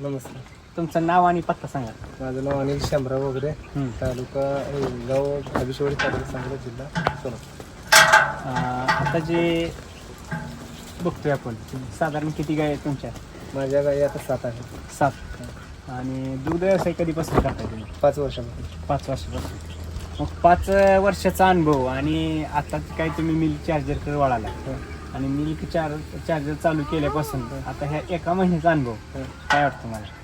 नमस्कार. तुमचं नाव आणि पत्ता सांगा. माझं नाव अनिल शामराव वगैरे. तालुका अ, गाव हबिशवाडी तालुका सांगली जिल्हा सोलापूर. अं, आता जे बघतोय आपण साधारण किती गाय आहेत तुमच्या? माझ्या गाई आता सात आहेत. सात. आणि दूध व्यवसाय कधीपासून करताय तुम्ही? पाच वर्षामध्ये पाच वर्षापासून. मग पाच वर्षाचा अनुभव आणि आता काय तुम्ही मिल्क चार्जरकडे वळाला आणि मिल्क चार चार्जर चालू केल्यापासून आता ह्या एका महिन्याचा अनुभव काय वाटतं मला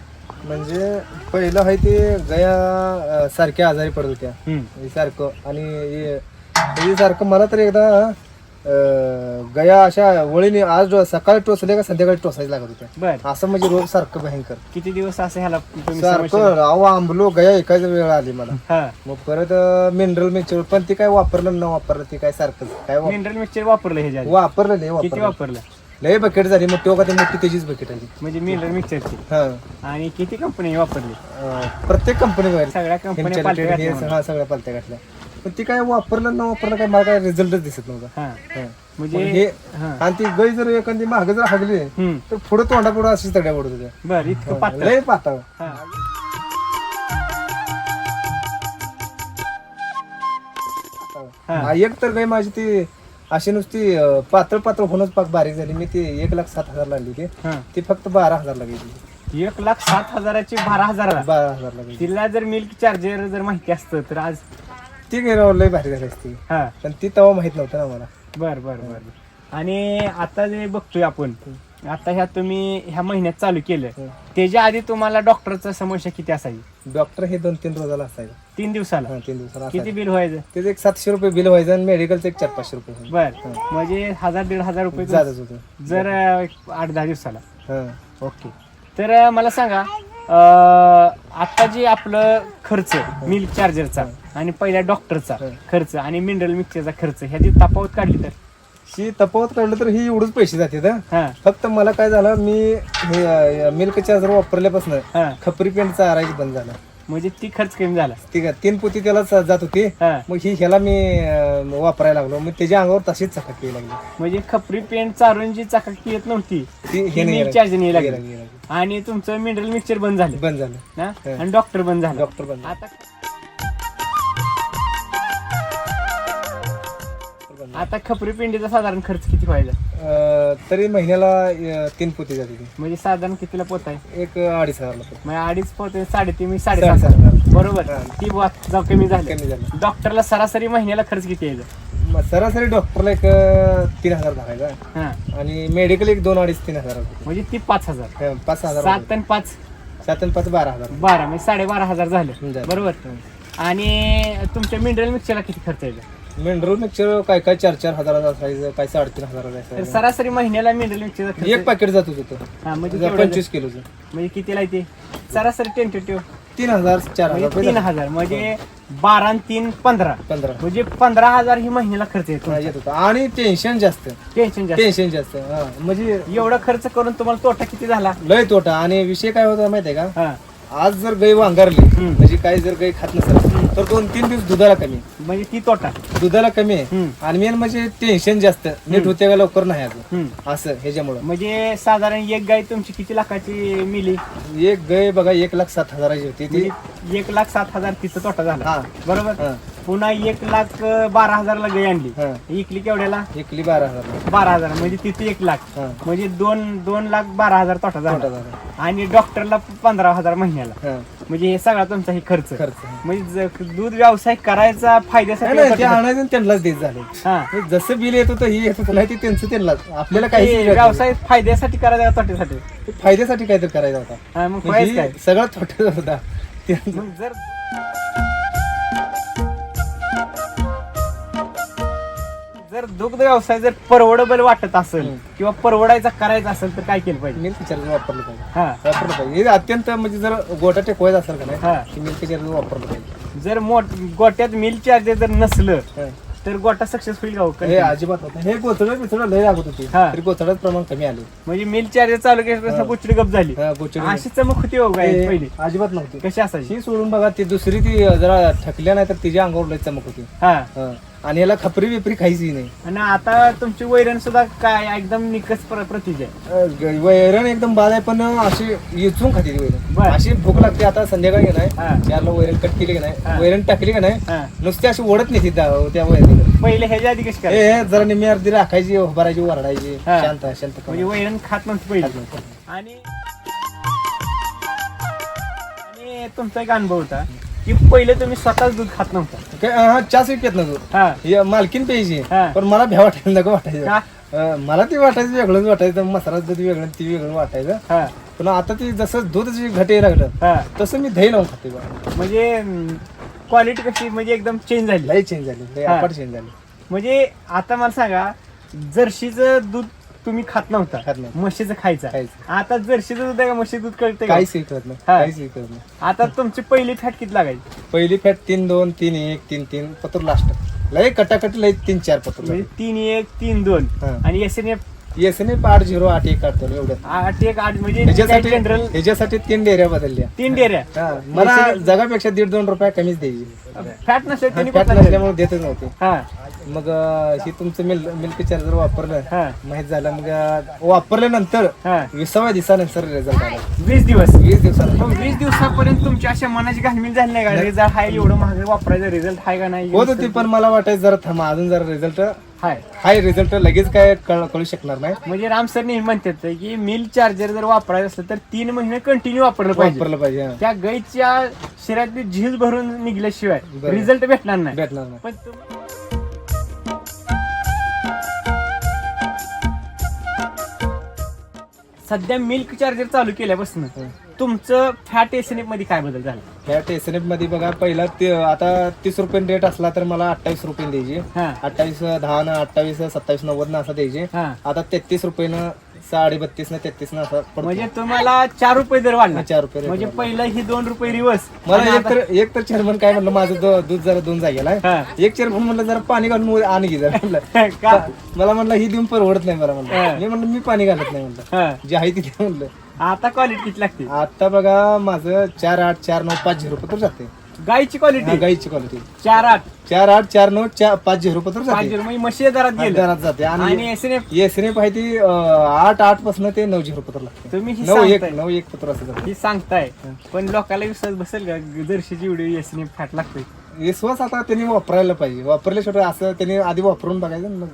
म्हणजे पहिलं आहे ते गया सारख्या आजारी पडत होत्या. हे सारखं. आणि हे- सारखं मला तर एकदा गया अशा वळीने आज सकाळी टोचले का संध्याकाळी टोचायला लागत होत्या. बर. असं म्हणजे रोग सारखं भयंकर. किती दिवस असं ह्याला तुम्ही समस्या- सारखं अहो आंबलो गया एकाच वेळ आली मला. हा. मग परत मिनरल मिक्सर पण ते काय वापरलं न वापरलं ते काय सारखं काय वाप- मिनरल मिक्सचर वापरलं ह्याच्या आधी? वापरलं नाही किती वापरलं. वापरलं? लय बकेट झाली मोठी का ती मोठी त्याचीच बकेट आली. म्हणजे मिनरल मिक्सरची हा. आणि किती कंपनी वापरली? अं, प्रत्येक कंपनी सगळ्या कंपन्या घातल्या. हा सगळ्या पालत्या घातल्या. पण ती काय वापरलं न वापरलं काय मला काय रिझल्टच दिसत नव्हता. हा हा. म्हणजे मग हे. हा आणि ती गाय जर एखादी महाग जर हागली हम्म. तर पुढे तोंडा पुढे अशी तड्या पडत होत्या. बर इतकं पातळ. लय पातळ. हा. हा. हा, एक तर गाय माझी ती अशी नुसती अं, पातळ पातळ होऊनच पाक बारीक झाली. मी ती एक लाख सात हजार लागली ती. हा. ती फक्त बारा हजार लागली एक लाख सात हजाराची बारा हजाराला. बारा हजार लागली तिला जर मिल्क चार्जर जर माहिती असतं तर आज ती गेल्यावर लय भारी झाली असती. हा. पण ती तेव्हा माहीत नव्हतं ना मला बर बर बर. आणि आता जे बघतोय आपण आता ह्या तुम्ही ह्या महिन्यात चालू केलं हं. त्याच्या आधी तुम्हाला डॉक्टरचा समस्या किती असायची डॉक्टर हे दोन तीन रोजाला असायचं तीन दिवसाला? हा, तीन दिवसाला किती असायचं. बिल व्हायचं? त्याचं एक सातशे रुपये बिल व्हायचं आणि मेडिकलचं एक चार पाचशे रुपये व्हायचं. बर. म्हणजे हजार दीड हजार रुपये जातच होतं. जर अं, एक आठ दहा दिवसाला. हा. ओके. तर अं, मला सांगा आता जे आपलं खर्च मिल्क चार्जरचा आणि पहिल्या डॉक्टरचा. खर्च आणि मिनरल मिक्सरचा खर्च ह्याची तफावत काढली तर? ही तफावत काढलं तर ही एवढंच पैसे जाते हा. फक्त मला काय झालं मी मिल्क चार्जर वापरल्यापासून हा. खपरी पेंट चारायची बंद झालं. म्हणजे ती खर्च कमी झाला. ती का- तीन पोती त्याला चा- जात होती. हा. मग ही ह्याला मी अं, वापरायला लागलो. मग त्याच्या अंगावर तशीच चकाक लागली. म्हणजे खपरी पेंट चारून जी चकाकी येत नव्हती. ती ती यायला लागली लागली, यायला लागली. आणि तुमचं मिनरल मिक्सर बंद झालं. बंद झालं. ना हं. आणि डॉक्टर बंद झालं. डॉक्टर बंद झालं. आता आता खपरी पेंडीचा साधारण खर्च किती व्हायचा? अं, तरी महिन्याला अं, तीन पोती जाते ती. म्हणजे साधारण कितीला पोत आहे? एक अडीच हजार रुपये म्हणजे अडीच पोते साडेतीन मी साडेसात साडेसात हजार. बरोबर. हा. ती बुवा जाऊ कमी झाली. कमी झालं. डॉक्टरला सरासरी महिन्याला खर्च किती यायचा मग सरासरी डॉक्टरला एक अं, तीन हजार धरायचा हा. आणि मेडिकल एक दोन अडीच तीन हजार रुपये. म्हणजे ती पाच हजार. हं, पाच हजार सात आणि पाच. रुपये. सात आणि पाच बारा हजार. बारा म्हणजे साडेबारा हजार झाले. झालं. बरोबर. आणि तुमच्या मिनरल मिक्सरला किती खर्च यायचा मेंढरू मिक्सर काय काय चार चार हजाराचा असायचं काय साडेतीन हजाराचा तर असायचं सरासरी महिन्याला मिनरल खर्च एक पॅकेट जात होतं हा म्हणजे पंचवीस किलोचं. म्हणजे कितीला येते सरासरी टेंटेटिव्ह तीन हजार चार हजार म्हणजे रुपये तीन. हजार. म्हणजे बारा आणि तीन पंधरा. पंधरा. म्हणजे पंधरा हजार ही महिन्याला खर्च येतो हा, येत होता. आणि टेन्शन जास्त. टेन्शन जास्त. टेन्शन जास्त. हा म्हणजे एवढा खर्च करून तुम्हाला तोटा किती झाला? लय तोटा. आणि विषय काय होता माहितीये का? हा. आज जर गाय वांगारली. म्हणजे काही जर गाय खात नसेल तर दोन तीन दिवस दुधाला कमी. म्हणजे ती तोटा. दुधाला कमी आहे. हम्म. आणि मेन म्हणजे टेन्शन जास्त. नीट होते का लवकर नाही अजून. हम्म. असं ह्याच्यामुळं. म्हणजे साधारण एक गाय तुमची किती लाखाची मिली? एक गाय बघा एक लाख सात हजाराची होती ती. म्हणजे एक लाख सात हजार तिचा तोटा झाला. हा. बरोबर? हा. पुन्हा एक लाख अं, बारा हजारला गाय आणली. हा. इकली केवढ्याला? एकली बारा हजार. बारा हजार. म्हणजे तिथे एक लाख. हा. म्हणजे दोन दोन लाख बारा हजार तोटा तोटा झाला. झाला आणि डॉक्टरला पंधरा हजार महिन्याला. हा. म्हणजे हे सगळा तुमचा हे खर्च. खर्च. म्हणजे ज- दूध व्यवसाय करायचा नाही, फायद्यासाठी नाही, ते का आणायचं आणि त्यांनाच देत झाले. हा. म्हणजे जसं बिल येत होतं ही येत होतं नाही ते त्यांचं त्यांनाच. आपल्याला काही हे व्यवसाय फायद्यासाठी करायचा का तोट्यासाठी? फायद्यासाठी काहीतरी करायचा होता. हा, मग काय? सगळा तोटा होता. ते- मग जर जर दुग्ध व्यवसाय जर परवडबल वाटत असेल. किंवा परवडायचा करायचा असेल तर काय केलं पाहिजे? मिल्क चार्जर वापरलं पाहिजे. हा. वापरलं पाहिजे. हे अत्यंत म्हणजे जर गोटा टेकवायचा असेल का नाही हा. की मिल्क चार्जर वापरलं पाहिजे. जर मोठ गोट्यात मिल चार्जर जर नसलं. तर गोटा सक्सेस होईल का हो? हे अजिबात हे गोचडं बिचडं लय लागत होती. हा. तरी गोचडाचं प्रमाण कमी आले. म्हणजे मिल चार्जर चालू केल्यापासून. गुचडी गप झाली. गोचडं अशी चमक होती हो गाय हे पहिली. अजिबात नव्हती. कशी असायची? सोडून बघा ती दुसरी ती जरा थकल्या नाही तर तिच्या अंगावर लय चमक होती. हा. हा. आणि याला खपरी बिपरी खायची नाही. आणि आता तुमची वैरण सुद्धा काय एकदम निकस प्र- प्रतीची आहे. अं, ग- वैरण एकदम बाद आहे पण अशी इचून खाते ती बर. वैरण अशी भूक लागते आता संध्याकाळी हा. नाही चारला वैरण कट केली का हा. नाही वैरण टाकली का नाही हा. नुसती अशी ओढत नाही ती त्या- त्या पहिले ह्याच्या आधी कशी ए काय ए, जरा निम्मी अर्धी राखायची उभारायची वरडायची हा. शांत शांत म्हणजे वैरण खात नव्हती पहिले. आणि तुमचा एक अनुभव होता. की पहिले तुम्ही स्वतःच दूध खात नव्हता. काय, हा चहाच विकत ना तू हा. हे मालकीन प्यायची हा. पण मला भ्या वाटायला नको वाटायचं. का? अं, मला ते वाटायचं वेगळंच वाटायचं मसाला दूध वेगळं ती वेगळं वाटायचं. हा. पण आता ते जसं दूध घटे लागलं हा. तसं मी दही लावून खाते बा म्हणजे क्वालिटी कशी म्हणजे एकदम चेंज झाली. लय चेंज झाली लय हा. अपाट चेंज झाली. म्हणजे आता मला सांगा जर्शीचं दूध तुम्ही खात नव्हता. खात नव्हतो. म्हशीचं खायचं. खायचं. आता जर्शीचं दूध आहे का? म्हशी दूध कळते काहीच कळत नाही. हा. काहीच कळत नाही. आता तुमची पहिली फॅट किती लागायची? पहिली फॅट तीन दोन तीन एक तीन तीन पत्र लास्ट लय कटाकट लय तीन चार पत्र म्हणजे तीन एक तीन दोन. हा. आणि S N F S N आठ झिरो आठ एक काढतो एवढं. आठ एक आठ म्हणजे ह्याच्यासाठी जनरल ह्याच्यासाठी तीन डेऱ्या बदलल्या. तीन डेऱ्या. हा, मला जगापेक्षा दीड दोन रुपये कमीच द्यायची. फॅट नसले त्यांनी फॅट नसल्यामुळे देतच नव्हते. हा. मग अं, हे तुमचं मिल्क मिल्क चार्जर वापरलं हा. माहीत झालं. मग अं, वापरल्यानंतर हा. विसाव्या दिवसानंतर रिझल्ट आला. वीस दिवस. वीस दिवसानंतर. मग वीस दिवसापर्यंत तुमची अशा मनाची घालमील झाली नाही का? रिझल्ट हाय एवढं महाग वापरायचं? रिझल्ट हाय का नाही? होत होती पण मला वाटायचं जरा थांबा अजून जरा रिझल्ट हाय. हाय रिझल्ट लगेच काय कळ- कळू शकणार नाही. म्हणजे राम सर नेहमी म्हणतात की मिल चार्जर जर वापरायचं असलं तर तीन महिने कंटिन्यू वापरलं पाहिजे. वापरलं पाहिजे हा. त्या गाईच्या शरीरातली झीज भरून निघल्याशिवाय बरं. रिझल्ट भेटणार नाही. भेटणार नाही. पण तुम- सध्या मिल्क चार्जर चालू केल्यापासून. तुमचं फॅट एसएनएफमध्ये काय बदल झाला? ह्या टेसनेपमध्ये बघा पहिला ते आता तीस रुपये रेट असला तर मला अठ्ठावीस रुपये द्यायची. हा. अठ्ठावीस दहा न अठ्ठावीस सत्तावीस नव्वद न असं द्यायचे. हा. आता तेहतीस रुपयेनं साडे बत्तीस न तेहतीस न असं पडतो. म्हणजे तुम्हाला चार रुपये दर वाढला चार रुपये rate म्हणजे वाढला. पहिलं ही दोन रुपये रिवर्स मला एक तर एक तर चेअरमन काय म्हणलं माझं दो- दूध जरा दोन जागेला आहे. हा. एक चेअरमन म्हणलं जरा पाणी घालून वर आणि घे जरा म्हणलं का मला म्हणलं ही देऊन परवडत नाही मला हा. म्हणलं मी म्हणलं मी पाणी घालत नाही म्हणलं हा. जे आहे तिथे म्हणलं आता क्वालिटी किती लागते आता बघा माझं चार आठ चार नऊ पाच झिरो पत्र जाते गाईची क्वालिटी गाईची क्वालिटी चार आठ. चार आठ चार नऊ चार पाच झिरो पत्र पाच जाते म्हणजे म्हशी दरात गेलं. दरात जाते. आणि आणि एसएनएफ एसने पाहिजे आठ आठपासून ते नऊ झिरो पत्र लागते. तुम्ही ही नऊ एक सांगताय. नऊ एक पत्र असं जातं. ही सांगताय. पण लोकांना विश्वास बसेल का? जर्शीची एवढी एसएनएफ फॅट लागते. विश्वास आता त्यांनी वापरायला पाहिजे. वापरल्याशिवाय असं त्यांनी आधी वापरून बघायचं मग.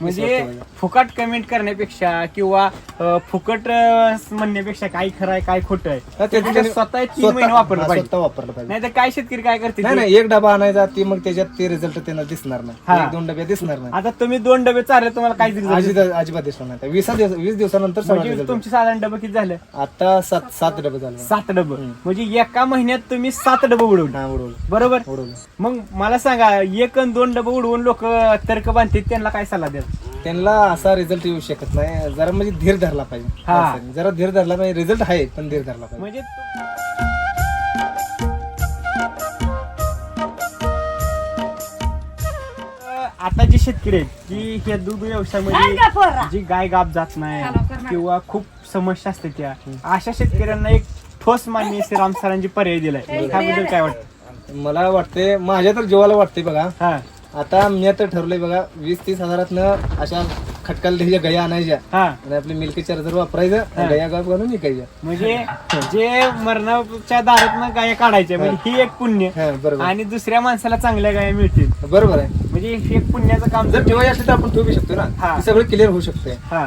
म्हणजे. फुकट कमेंट करण्यापेक्षा किंवा अं, फुकट अं, म्हणण्यापेक्षा काय खरं आहे काय खोटं आहे ते त्याच्या त्यांनी स्वतः तीन स्वतः- महिने वापरलं हा, पाहिजे. स्वतः वापरलं पाहिजे. नाही तर काय शेतकरी काय करते नाही नाही एक डबा आणायचा ती मग त्याच्यात ते रिझल्ट त्यांना दिसणार हा. नाही एक दोन डबे दिसणार नाही. आता तुम्ही दोन डबे चालले तुम्हाला काय अजिबात अजिबात दिसणार नाही. वीस दिवस वीस दिवसानंतर सगळा म्हणजे result तुमचे साधारण डबे किती झाले. आता सात सात डबे झाले. सात डबं. म्हणजे एका महिन्यात तुम्ही सात डबं उडवले. हा उडवलं. बरोबर? उडवलं. मग मला सांगा एक आणि दोन डबं उडवून लोक तर्क बांधतात त्यांना काय सल्ला द्या त्यांना असा रिझल्ट येऊ शकत नाही. जरा म्हणजे धीर धरला पाहिजे. हा. जरा धीर धरला पाहिजे. रिझल्ट आहे पण धीर धरला पाहिजे. म्हणजे अं, आता जे शेतकरी आहेत की ह्या दूध व्यवसायामध्ये जी गाय गाप जात नाही किंवा खूप समस्या असते त्या अशा शेतकऱ्यांना एक ठोस मान्य श्रीराम सरांची पर्याय दिलाय. त्याबद्दल काय वाटतं? मला वाटते माझ्या तर जीवाला वाटते बघा. हा. आता मी आता ठरलंय बघा वीस तीस हजारातनं अशा खटकाल त्याच्या गया आणायच्या. हा. आणि आपली मिल्क चार्जर वापरायचं गया गाव घालून विकायच्या. म्हणजे जे मरणाच्या दारात गाया काढायच्या म्हणजे ही. एक पुण्य. हा बरोबर. आणि दुसऱ्या माणसाला चांगल्या गाया मिळतील. बरोबर आहे. म्हणजे हे एक पुण्याचं काम जर ठेवायची असली तर आपण ठेवू शकतो ना. हा. सगळं क्लिअर होऊ शकते हा.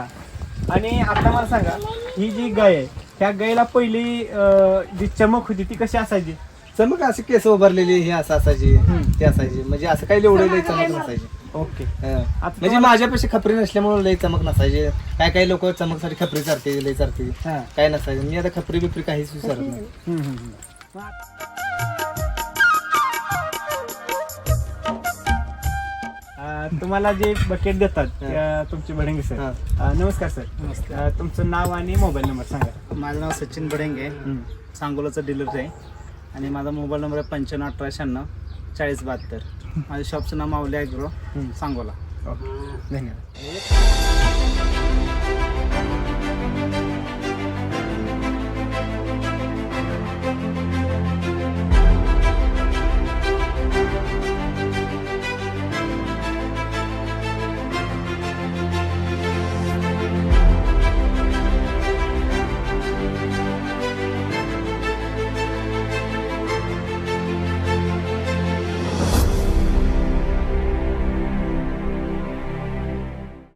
आणि आता मला सांगा ही जी गाय आहे त्या गायला पहिली अं, जी चमक होती ती कशी असायची? चमक असे केस उभारलेली हे असं असायची. ते असायची. म्हणजे असं काही एवढं लई चमक नसायची. ओके. म्हणजे माझ्यापेक्षा खपरी नसल्यामुळे लई चमक नसायची. काय काही लोक चमकसाठी खपरी चारते लई चारते. हा. काय नसायचं. मी आता खपरी बिपरी काहीच विचारत नाही. हम्म, हम्म, हम्म. अं, तुम्हाला जे बकेट देतात तुमचे भडंगे सर हा. अं, नमस्कार सर अं, तुमचं नाव आणि मोबाईल नंबर सांगा. माझं नाव सचिन बडेंगे हम्म. सांगोलाचं डीलर आहे. आणि माझा मोबाईल नंबर आहे पंच्याण्णव अठरा शहाण्णव चाळीस बहात्तर माझ्या शॉपचं नाव माऊली ॲग्रो हम्म. सांगोला. धन्यवाद